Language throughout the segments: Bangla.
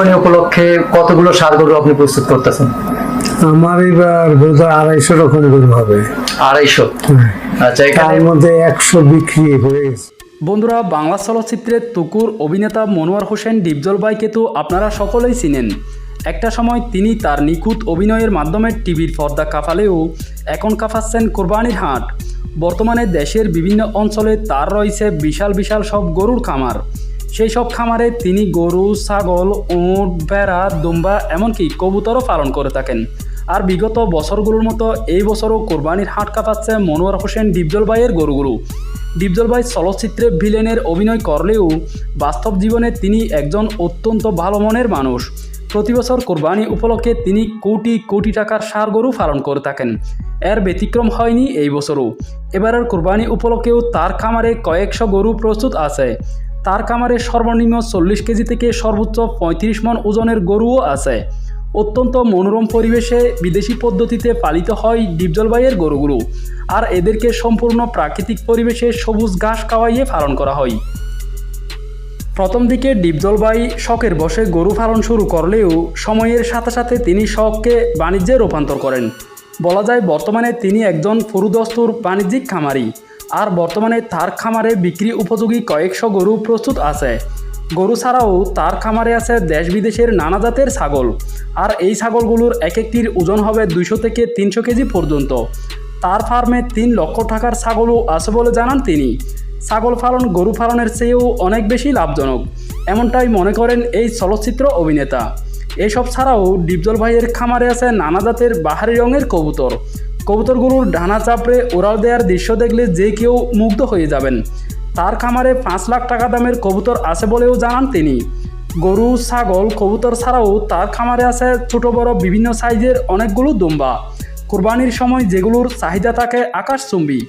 কোরবানি উপলক্ষে কতগুলো সার গরু আপনি প্রস্তুত করতেছেন? আমার এবার আড়াইশো রকম গরু হবে। আড়াইশো? আচ্ছা তার মধ্যে একশো বিক্রি হয়ে গেছে। বন্ধুরা বাংলা চলচ্চিত্রের তুকুর অভিনেতা মনোয়ার হোসেন ডিপজল বাইকে তো আপনারা সকলেই চিনেন। একটা সময় তিনি তার নিখুঁত অভিনয়ের মাধ্যমে টিভির পর্দা কাঁপালেও এখন কাঁপাচ্ছেন কোরবানির হাট। বর্তমানে দেশের বিভিন্ন অঞ্চলে তার রয়েছে বিশাল বিশাল সব গরুর খামার। সেই সব খামারে তিনি গরু, ছাগল, উঁট, ভেড়া, দুম্বা, এমনকি কবুতরও পালন করে থাকেন। আর বিগত বছরগুলোর মতো এই বছরও কোরবানির হাট কাঁপাচ্ছে মনোয়ার হোসেন ডিপজল বাইয়ের গরুগুলো ডিপজল ভাই চলচ্চিত্রে ভিলেনের অভিনয় করলেও বাস্তব জীবনে তিনি একজন অত্যন্ত ভালো মনের মানুষ। প্রতি বছর কোরবানি উপলক্ষে তিনি কোটি কোটি টাকার সার গরু পালন করে থাকেন। এর ব্যতিক্রম হয়নি এই বছরও। এবারের কোরবানি উপলক্ষেও তার খামারে কয়েকশো গরু প্রস্তুত আছে। তার খামারে সর্বনিম্ন চল্লিশ কেজি থেকে সর্বোচ্চ পঁয়ত্রিশ মন ওজনের গরুও আছে। অত্যন্ত মনোরম পরিবেশে বিদেশি পদ্ধতিতে পালিত হয় ডিপজলবাইয়ের গরুগুলো। আর এদেরকে সম্পূর্ণ প্রাকৃতিক পরিবেশে সবুজ ঘাস খাওয়াইয়ে পালন করা হয়। প্রথম দিকে ডিপজলবাই শখের বসে গরু পালন শুরু করলেও সময়ের সাথে সাথে তিনি শখকে বাণিজ্যে রূপান্তর করেন। বলা যায়, বর্তমানে তিনি একজন ফুরুদস্তুর বাণিজ্যিক খামারি। আর বর্তমানে তার খামারে বিক্রি উপযোগী কয়েকশো গরু প্রস্তুত আছে। গরু ছাড়াও তার খামারে আছে দেশ বিদেশের নানা জাতের ছাগল। আর এই ছাগলগুলোর এক একটির ওজন হবে দুইশো থেকে তিনশো কেজি পর্যন্ত। তার ফার্মে তিন লক্ষ টাকার ছাগলও আছে বলে জানান তিনি। ছাগল পালন, গরু পালনের চেয়েও অনেক বেশি লাভজনক, এমনটাই মনে করেন এই চলচ্চিত্র অভিনেতা। এসব ছাড়াও ডিপজল ভাইয়ের খামারে আছে নানা জাতের বাহারি রঙের কবুতর। কবুতরগুলোর ডানা চাপড়ে ওরাল দেওয়ার দৃশ্য দেখলে যে কেউ মুগ্ধ হয়ে যাবেন। তার খামারে পাঁচ লাখ টাকা দামের কবুতর আছে বলেও জানান তিনি। গরু, ছাগল, কবুতর ছাড়াও তার খামারে আছে ছোট, বড়, বিভিন্ন সাইজের অনেকগুলো দুম্বা। কুরবানির সময় যেগুলোর চাহিদা থাকে আকাশচুম্বী।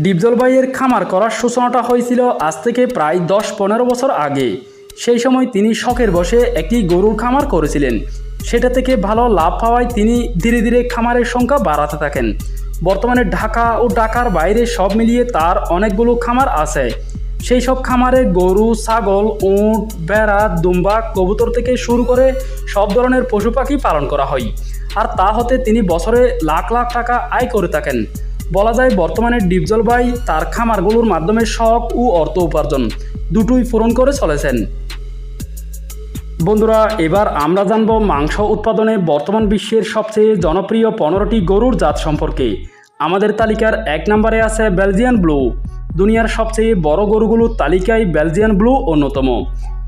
ডিপজলবাইয়ের খামার করার সূচনাটা হয়েছিল আজ থেকে প্রায় দশ পনেরো বছর আগে। সেই সময় তিনি শখের বসে একটি গরুর খামার করেছিলেন। সেটা থেকে ভালো লাভ পাওয়ায় তিনি ধীরে ধীরে খামারের সংখ্যা বাড়াতে থাকেন। বর্তমানে ঢাকা ও ঢাকার বাইরে সব মিলিয়ে তার অনেকগুলো খামার আছে। সেই সব খামারে গরু, ছাগল, উঁট, ভেড়া, দুম্বা, কবুতর থেকে শুরু করে সব ধরনের পশু পাখি পালন করা হয়। আর তা হতে তিনি বছরে লাখ লাখ টাকা আয় করে থাকেন। বলা যায় বর্তমানে ডিপজল ভাই তার খামারগুলোর মাধ্যমে শখ ও অর্থ উপার্জন দুটোই পূরণ করে চলেছেন। বন্ধুরা, এবার আমরা জানব মাংস উৎপাদনে বর্তমান বিশ্বের সবচেয়ে জনপ্রিয় পনেরোটি গরুর জাত সম্পর্কে। আমাদের তালিকার এক নম্বরে আছে বেলজিয়ান ব্লু। দুনিয়ার সবচেয়ে বড় গরুগুলোর তালিকায় বেলজিয়ান ব্লু অন্যতম।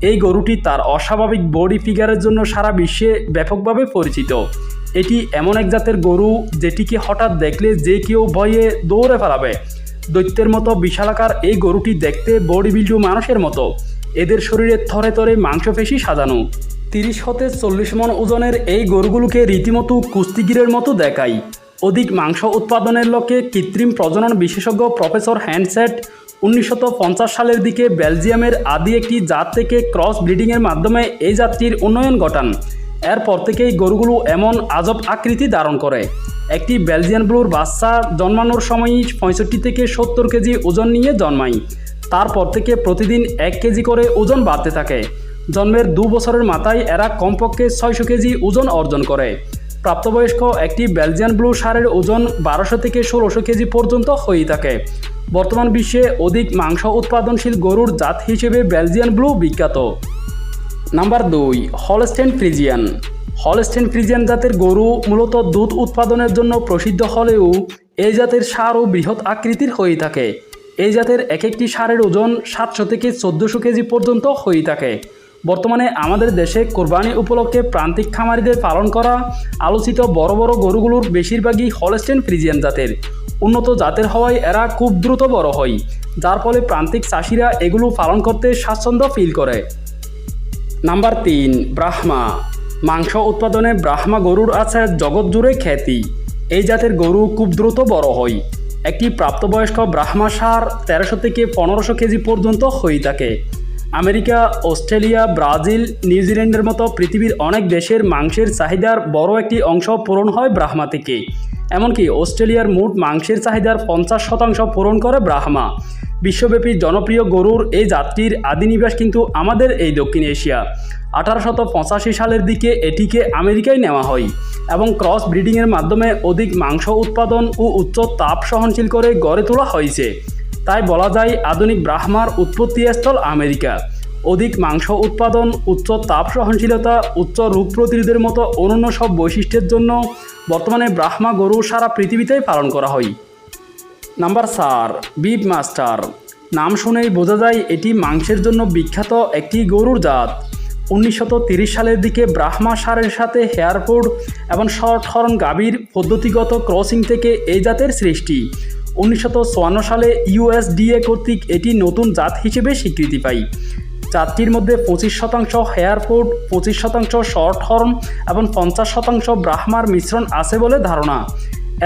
এই গরুটি তার অস্বাভাবিক বডি ফিগারের জন্য সারা বিশ্বে ব্যাপকভাবে পরিচিত। এটি এমন এক জাতের গরু যেটিকে হঠাৎ দেখলে যে কেউ ভয়ে দৌড়ে ফেলাবে দৈত্যের মতো বিশালাকার এই গরুটি দেখতে বডি বিল্ডু মানুষের মতো। এদের শরীরে থরে থরে মাংসপেশি সাজানো। তিরিশ হতে চল্লিশ মন ওজনের এই গরুগুলোকে রীতিমতো কুস্তিগিরের মতো দেখায় অধিক মাংস উৎপাদনের লক্ষ্যে কৃত্রিম প্রজনন বিশেষজ্ঞ প্রফেসর হ্যান্ডসেট উনিশশো পঞ্চাশ সালের দিকে বেলজিয়ামের আদি একটি জাত থেকে ক্রস ব্রিডিংয়ের মাধ্যমে এই জাতটির উন্নয়ন ঘটান। এরপর থেকেই গরুগুলো এমন আজব আকৃতি ধারণ করে। একটি বেলজিয়ান ব্লুর বাচ্চা জন্মানোর সময়ই পঁয়ষট্টি থেকে সত্তর কেজি ওজন নিয়ে জন্মায়। তারপর থেকে প্রতিদিন এক কেজি করে ওজন বাড়তে থাকে। জন্মের দু বছরের মাথায় এরা কমপক্ষে ছয়শো কেজি ওজন অর্জন করে। প্রাপ্তবয়স্ক একটি বেলজিয়ান ব্লু সারের ওজন বারোশো থেকে ষোলোশো কেজি পর্যন্ত হয়ে থাকে। বর্তমান বিশ্বে অধিক মাংস উৎপাদনশীল গরুর জাত হিসেবে বেলজিয়ান ব্লু বিখ্যাত। নাম্বার দুই, হলস্টেন ফ্রিজিয়ান। হলস্টেন ফ্রিজিয়ান জাতের গরু মূলত দুধ উৎপাদনের জন্য প্রসিদ্ধ হলেও এই জাতের সারও বৃহৎ আকৃতির হয়ে থাকে। এই জাতের এক একটি সারের ওজন সাতশো থেকে চোদ্দোশো কেজি পর্যন্ত হয়ে থাকে। বর্তমানে আমাদের দেশে কোরবানি উপলক্ষে প্রান্তিক খামারিদের পালন করা আলোচিত বড় বড় গরুগুলোর বেশিরভাগই হলস্টেন ফ্রিজিয়ান জাতের। উন্নত জাতের হওয়ায় এরা খুব দ্রুত বড় হয়, যার ফলে প্রান্তিক চাষিরা এগুলো পালন করতে স্বাচ্ছন্দ্য ফিল করে। নাম্বার তিন, ব্রাহ্মা। মাংস উৎপাদনে ব্রাহ্মা গরুর আছে জগৎ জুড়ে খ্যাতি। এই জাতের গরু খুব দ্রুত বড় হয়। একটি প্রাপ্তবয়স্ক ব্রাহ্মা সার তেরোশো থেকে পনেরোশো কেজি পর্যন্ত হয়ে থাকে। আমেরিকা, অস্ট্রেলিয়া, ব্রাজিল, নিউজিল্যান্ডের মতো পৃথিবীর অনেক দেশের মাংসের চাহিদার বড় একটি অংশ পূরণ হয় ব্রাহ্মা থেকে। এমনকি অস্ট্রেলিয়ার মোট মাংসের চাহিদার পঞ্চাশ শতাংশ পূরণ করে ব্রাহ্মা। বিশ্বব্যাপী জনপ্রিয় গরুর এই জাতটির আদি নিবাস কিন্তু আমাদের এই দক্ষিণ এশিয়া। আঠারোশত পঁচাশি সালের দিকে এটিকে আমেরিকায় নেওয়া হয় এবং ক্রস ব্রিডিংয়ের মাধ্যমে অধিক মাংস উৎপাদন ও উচ্চ তাপ সহনশীল করে গড়ে তোলা হয়েছে। তাই বলা যায় আধুনিক ব্রাহ্মার উৎপত্তিস্থল আমেরিকা। অধিক মাংস উৎপাদন, উচ্চ তাপ সহনশীলতা, উচ্চ রোগ প্রতিরোধের মতো অনন্য সব বৈশিষ্ট্যের জন্য বর্তমানে ব্রাহ্মা গরু সারা পৃথিবীতেই পালন করা হয়। নাম্বার চার বিপ মাস্টার নাম শুনেই বোঝা যায় এটি মাংসের জন্য বিখ্যাত একটি গরুর জাত। উনিশশত তিরিশ সালের দিকে ব্রাহ্মা সারের সাথে হেয়ারফোর্ড এবং শর্ট হর্ন গাভীর পদ্ধতিগত ক্রসিং থেকে এই জাতের সৃষ্টি। চুয়ান্ন সালে ইউএসডিএ কর্তৃক এটি নতুন জাত হিসেবে স্বীকৃতি পায়। জাতটির মধ্যে পঁচিশ শতাংশ হেয়ারফোর্ড পঁচিশ শতাংশ শর্ট হর্ন এবং পঞ্চাশ শতাংশ ব্রাহ্মার মিশ্রণ আছে বলে ধারণা।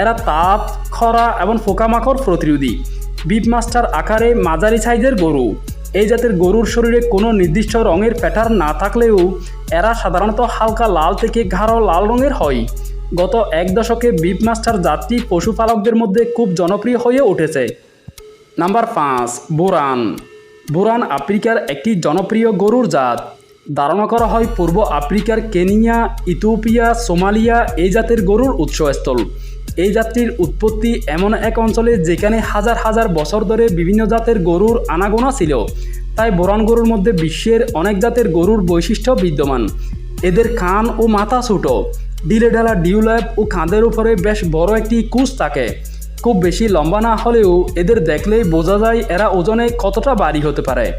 এরা তাপ খরা এবং পোকামাকড় প্রতিরোধী। বিপ মাস্টার আকারে মাঝারি সাইজের গরু। এই জাতের গরুর শরীরে কোনো নির্দিষ্ট রঙের প্যাটার্ন না থাকলেও এরা সাধারণত হালকা লাল থেকে গাঢ় লাল রঙের হয়। গত এক দশকে বিপ মাস্টার জাতটি পশুপালকদের মধ্যে খুব জনপ্রিয় হয়ে উঠেছে। নাম্বার পাঁচ, বোরান। বোরান আফ্রিকার একটি জনপ্রিয় গরুর জাত। ধারণা করা হয় পূর্ব আফ্রিকার কেনিয়া, ইথিওপিয়া, সোমালিয়া এই জাতের গরুর উৎসস্থল। এই জাতটির উৎপত্তি এমন এক অঞ্চলে যেখানে হাজার হাজার বছর ধরে বিভিন্ন জাতের গরুর আনাগোনা ছিল। তাই বোরান গরুর মধ্যে বিশ্বের অনেক জাতের গরুর বৈশিষ্ট্য বিদ্যমান। এদের কান ও মাথা ছোটো। ডিলে ঢালা ডিউল্যাপ ও কাঁধের উপরে বেশ বড় একটি কুচ থাকে। খুব বেশি লম্বা না হলেও এদের দেখলেই বোঝা যায় এরা ওজনে কতটা বাড়ি হতে পারে।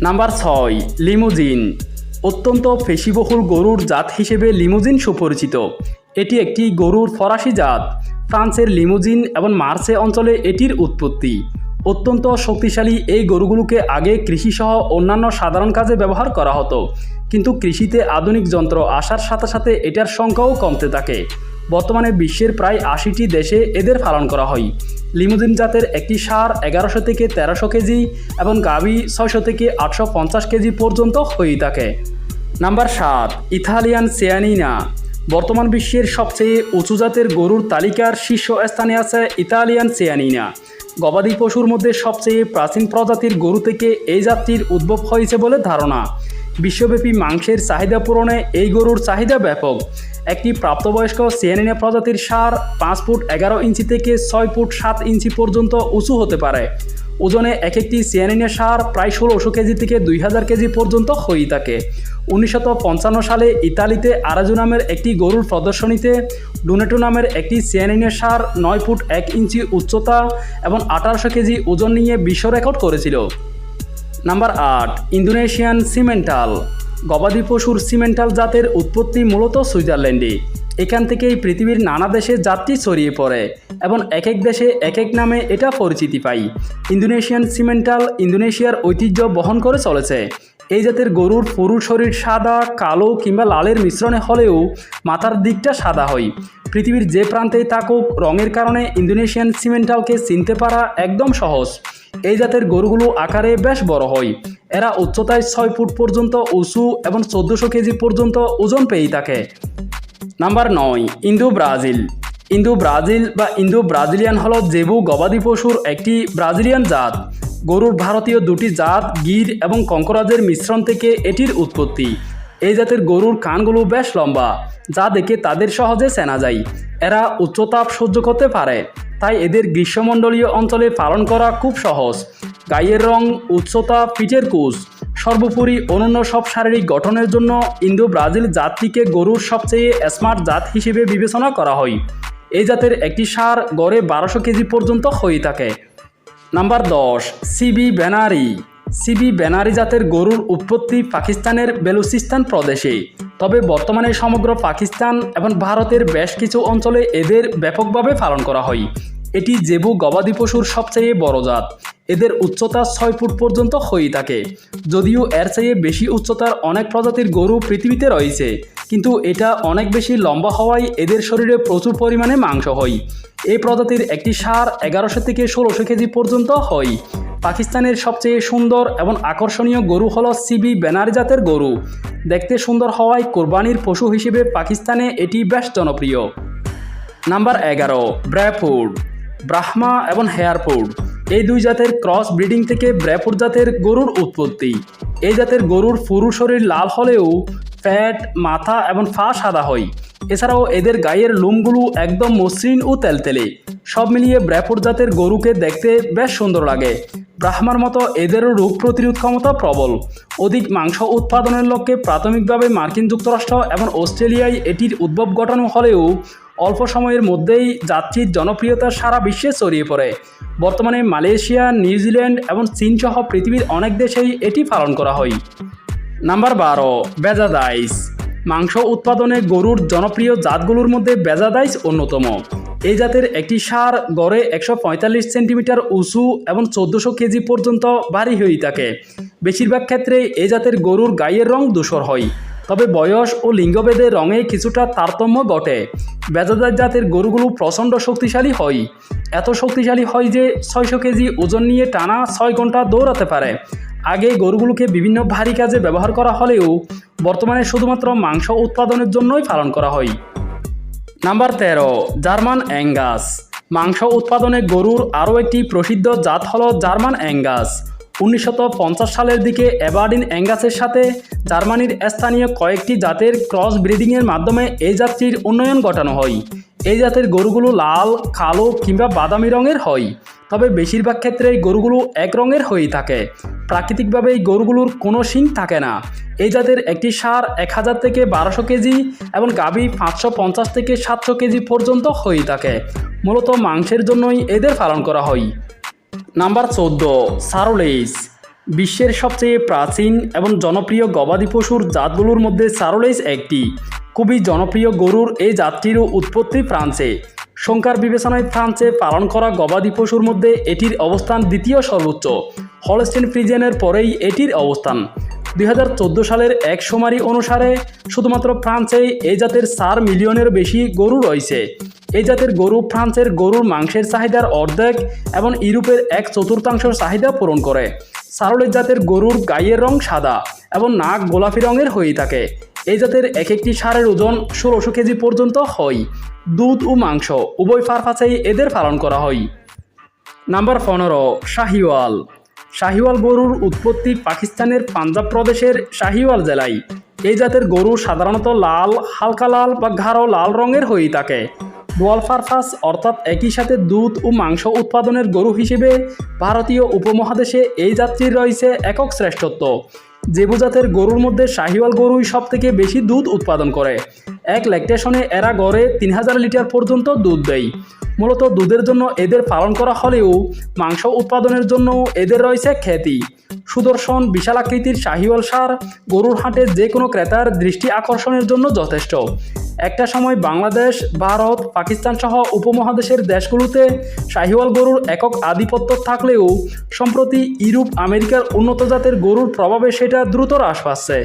নাম্বার ছয়, লিমুজিন। অত্যন্ত পেশিবহুল গরুর জাত হিসেবে লিমুজিন সুপরিচিত। এটি একটি গরুর ফরাসি জাত। ফ্রান্সের লিমুজিন এবং মার্সে অঞ্চলে এটির উৎপত্তি। অত্যন্ত শক্তিশালী এই গরুগুলোকে আগে কৃষিসহ অন্যান্য সাধারণ কাজে ব্যবহার করা হতো। কিন্তু কৃষিতে আধুনিক যন্ত্র আসার সাথে সাথে এটার সংখ্যাও কমতে থাকে। বর্তমানে বিশ্বের প্রায় আশিটি দেশে এদের পালন করা হয়। লিমুজিন জাতের একটি সার এগারোশো থেকে তেরোশো কেজি এবং গাভী ছয়শো থেকে আটশো পঞ্চাশ কেজি পর্যন্ত হয়ে থাকে। নাম্বার সাত ইথালিয়ান সিয়ানিনা। বর্তমান বিশ্বের সবচেয়ে উঁচু জাতের গরুর তালিকার শীর্ষ স্থানে আছে ইতালিয়ান সিয়ানিনা। গবাদি পশুর মধ্যে সবচেয়ে প্রাচীন প্রজাতির গরু থেকে এই জাতটির উদ্ভব হয়েছে বলে ধারণা। বিশ্বব্যাপী মাংসের চাহিদা পূরণে এই গরুর চাহিদা ব্যাপক। একটি প্রাপ্তবয়স্ক সিয়ানিনা প্রজাতির সার পাঁচ ফুট এগারো ইঞ্চি থেকে ছয় ফুট সাত ইঞ্চি পর্যন্ত উঁচু হতে পারে। ওজনে এক একটি সিয়ানিনা সার প্রায় ষোলোশো কেজি থেকে দুই হাজার কেজি পর্যন্ত হয়ে থাকে। পঞ্চান্ন সালে ইতালিতে আরাজু নামের একটি গরুর প্রদর্শনীতে ডোনেটো নামের একটি সিয়ানিনের সার নয় ফুট এক ইঞ্চি উচ্চতা এবং আঠারোশো কেজি ওজন নিয়ে বিশ্ব রেকর্ড করেছিল। নাম্বার আট, ইন্দোনেশিয়ান সিমেন্টাল। গবাদি পশুর সিমেন্টাল জাতের উৎপত্তি মূলত সুইজারল্যান্ডে। এখান থেকেই পৃথিবীর নানা দেশে জাতটি ছড়িয়ে পড়ে এবং এক এক দেশে এক এক নামে এটা পরিচিতি পাই ইন্দোনেশিয়ান সিমেন্টাল ইন্দোনেশিয়ার ঐতিহ্য বহন করে চলেছে। এই জাতের গরুর পুরু শরীর সাদা, কালো কিংবা লালের মিশ্রণে হলেও মাথার দিকটা সাদা হয়। পৃথিবীর যে প্রান্তেই থাকুক রঙের কারণে ইন্দোনেশিয়ান সিমেন্টালকে চিনতে পারা একদম সহজ। এই জাতের গরুগুলো আকারে বেশ বড় হয়। এরা উচ্চতায় ছয় ফুট পর্যন্ত, উঁচু এবং চোদ্দোশো কেজি পর্যন্ত ওজন পেয়ে থাকে। নাম্বার নয় ইন্দো ব্রাজিল ইন্দো ব্রাজিল বা ইন্দো ব্রাজিলিয়ান হল জেবু গবাদি পশুর একটি ব্রাজিলিয়ান জাত। গরুর ভারতীয় দুটি জাত, গির এবং কঙ্করাজের মিশ্রণ থেকে এটির উৎপত্তি। এই জাতের গরুর কানগুলো বেশ লম্বা, যা দেখে তাদের সহজে চেনা যায়। এরা উচ্চতাপ সহ্য করতে পারে, তাই এদের গ্রীষ্মমণ্ডলীয় অঞ্চলে পালন করা খুব সহজ। গায়ের রং, উচ্চতা, পিঠের কুচ সর্বোপরি অনন্য সব শারীরিক গঠনের জন্য ইন্দো ব্রাজিল জাতটিকে গরুর সবচেয়ে স্মার্ট জাত হিসেবে বিবেচনা করা হয়। এই জাতের একটি সার গড়ে বারোশো কেজি পর্যন্ত হয়ে থাকে। নাম্বার দশ, সিবি বেনারি। সিবি বেনারি জাতের গরুর উৎপত্তি পাকিস্তানের বেলুচিস্তান প্রদেশে। তবে বর্তমানে সমগ্র পাকিস্তান এবং ভারতের বেশ কিছু অঞ্চলে এদের ব্যাপকভাবে পালন করা হয়। এটি জেবু গবাদি পশুর সবচেয়ে বড় জাত। এদের উচ্চতা ছয় ফুট পর্যন্ত হয়ে থাকে। যদিও এর চেয়ে বেশি উচ্চতার অনেক প্রজাতির গরু পৃথিবীতে রয়েছে। কিন্তু এটা অনেক বেশি লম্বা হওয়ায় এদের শরীরে প্রচুর পরিমাণে মাংস হয়। এই প্রজাতির একটি সার এগারোশো থেকে ষোলোশো কেজি পর্যন্ত হয়। পাকিস্তানের সবচেয়ে সুন্দর এবং আকর্ষণীয় গরু হল সিবি বেনারি জাতের গরু। দেখতে সুন্দর হওয়ায় কোরবানির পশু হিসেবে পাকিস্তানে এটি বেশ জনপ্রিয়। নাম্বার এগারো ব্র্যাফুড ব্রাহ্মা এবং হেয়ারফুড এই দুই জাতের ক্রস ব্রিডিং থেকে ব্র্যাপুর জাতের গরুর উৎপত্তি। এই জাতের গরুর পুরু শরীর লাল হলেও ফ্যাট মাথা এবং ফা সাদা হয়। এছাড়াও এদের গায়ের লোমগুলো একদম মসৃণ ও তেলতেলে। সব মিলিয়ে ব্র্যাপুর জাতের গরুকে দেখতে বেশ সুন্দর লাগে। ব্রাহ্মার মতো এদেরও রোগ প্রতিরোধ ক্ষমতা প্রবল। অধিক মাংস উৎপাদনের লক্ষ্যে প্রাথমিকভাবে মার্কিন যুক্তরাষ্ট্র এবং অস্ট্রেলিয়ায় এটির উদ্ভব ঘটানো হলেও অল্প সময়ের মধ্যেই যাত্রীর জনপ্রিয়তা সারা বিশ্বে ছড়িয়ে পড়ে। বর্তমানে মালয়েশিয়া, নিউজিল্যান্ড এবং চীন সহ পৃথিবীর অনেক দেশেই এটি পালন করা হয়। নাম্বার বারো বেজাদাইস মাংস উৎপাদনে গরুর জনপ্রিয় জাতগুলোর মধ্যে বেজাদাইস অন্যতম। এই জাতের একটি সার গড়ে একশো পঁয়তাল্লিশ সেন্টিমিটার উঁচু এবং চোদ্দোশো কেজি পর্যন্ত ভারী হয়ে থাকে। বেশিরভাগ ক্ষেত্রে এই জাতের গরুর গায়ের রং ধূসর হয়। তবে বয়স ও লিঙ্গভেদে রঙে কিছুটা তারতম্য ঘটে। বেজাদার জাতের গরুগুলো প্রচণ্ড শক্তিশালী হয়। এত শক্তিশালী হয় যে ছয়শো কেজি ওজন নিয়ে টানা ছয় ঘণ্টা দৌড়াতে পারে। আগে গরুগুলোকে বিভিন্ন ভারী কাজে ব্যবহার করা হলেও বর্তমানে শুধুমাত্র মাংস উৎপাদনের জন্যই পালন করা হয়। নাম্বার তেরো, জার্মান অ্যাঙ্গাস। মাংস উৎপাদনে গরুর আরও একটি প্রসিদ্ধ জাত হল জার্মান অ্যাঙ্গাস। পঞ্চাশ সালের দিকে অ্যাবার্ডিন অ্যাঙ্গাসের সাথে জার্মানির স্থানীয় কয়েকটি জাতের ক্রস ব্রিডিংয়ের মাধ্যমে এই জাতটির উন্নয়ন ঘটানো হয়। এই জাতের গরুগুলো লাল, কালো কিংবা বাদামি রঙের হয়। তবে বেশিরভাগ ক্ষেত্রেই গরুগুলো এক রঙের হয়েই থাকে। প্রাকৃতিকভাবে এই গরুগুলোর কোনো শিং থাকে না। এই জাতের একটি সার এক হাজার থেকে বারোশো কেজি এবং গাভী পাঁচশো পঞ্চাশ থেকে সাতশো কেজি পর্যন্ত হয়ে থাকে। মূলত মাংসের জন্যই এদের পালন করা হয়। নাম্বার চোদ্দ, সারোলেইস। বিশ্বের সবচেয়ে প্রাচীন এবং জনপ্রিয় গবাদি পশুর জাতগুলোর মধ্যে সারোলেইস একটি। খুবই জনপ্রিয় গরুর এই জাতটিরও উৎপত্তি ফ্রান্সে। সংখ্যার বিবেচনায় ফ্রান্সে পালন করা গবাদি পশুর মধ্যে এটির অবস্থান দ্বিতীয় সর্বোচ্চ। হলস্টেন ফ্রিজেনের পরেই এটির অবস্থান। দুই হাজার চোদ্দ সালের এক সুমারি অনুসারে শুধুমাত্র ফ্রান্সে এই জাতের চার মিলিয়নের বেশি গরু রয়েছে। এই জাতের গরু ফ্রান্সের গরুর মাংসের চাহিদার অর্ধেক এবং ইউরোপের এক চতুর্থাংশ চাহিদা পূরণ করে। সারোলের জাতের গরুর গায়ের রং সাদা এবং নাক গোলাপি রঙের হয়ে থাকে। এই জাতের এক একটি সারের ওজন ষোলোশো কেজি পর্যন্ত হয়। দুধ ও মাংস উভয় পারপাসেই এদের পালন করা হয়। নাম্বার পনেরো, শাহিওয়াল। শাহিওয়াল গরুর উৎপত্তি পাকিস্তানের পাঞ্জাব প্রদেশের শাহিওয়াল জেলায়। এই জাতের গরু সাধারণত লাল, হালকা লাল বা গাঢ় লাল রঙের হয়ে থাকে। ডোয়াল ফারফাস অর্থাৎ একই সাথে দুধ ও মাংস উৎপাদনের গরু হিসেবে ভারতীয় উপমহাদেশে এই জাতটির রয়েছে একক শ্রেষ্ঠত্ব। জেবু জাতের গরুর মধ্যে শাহিওয়াল গরুই সব থেকে বেশি দুধ উৎপাদন করে। এক ল্যাকটেশনে এরা গড়ে তিন হাজার লিটার পর্যন্ত দুধ দেয়। মূলত দুধের জন্য এদের পালন করা হলেও মাংস উৎপাদনের জন্য এদের রয়েছে খ্যাতি। সুদর্শন, বিশাল আকৃতির শাহিওয়াল সার গরুর হাটে যে কোনো ক্রেতার দৃষ্টি আকর্ষণের জন্য যথেষ্ট। একটা সময় বাংলাদেশ, ভারত, পাকিস্তান সহ উপমহাদেশের দেশগুলোতে শাহিওয়াল গরুর একক আধিপত্য থাকলেও সম্প্রতি ইউরোপ, আমেরিকার উন্নত জাতের গরুর প্রভাবে সেটা দ্রুত হ্রাস পাচ্ছে।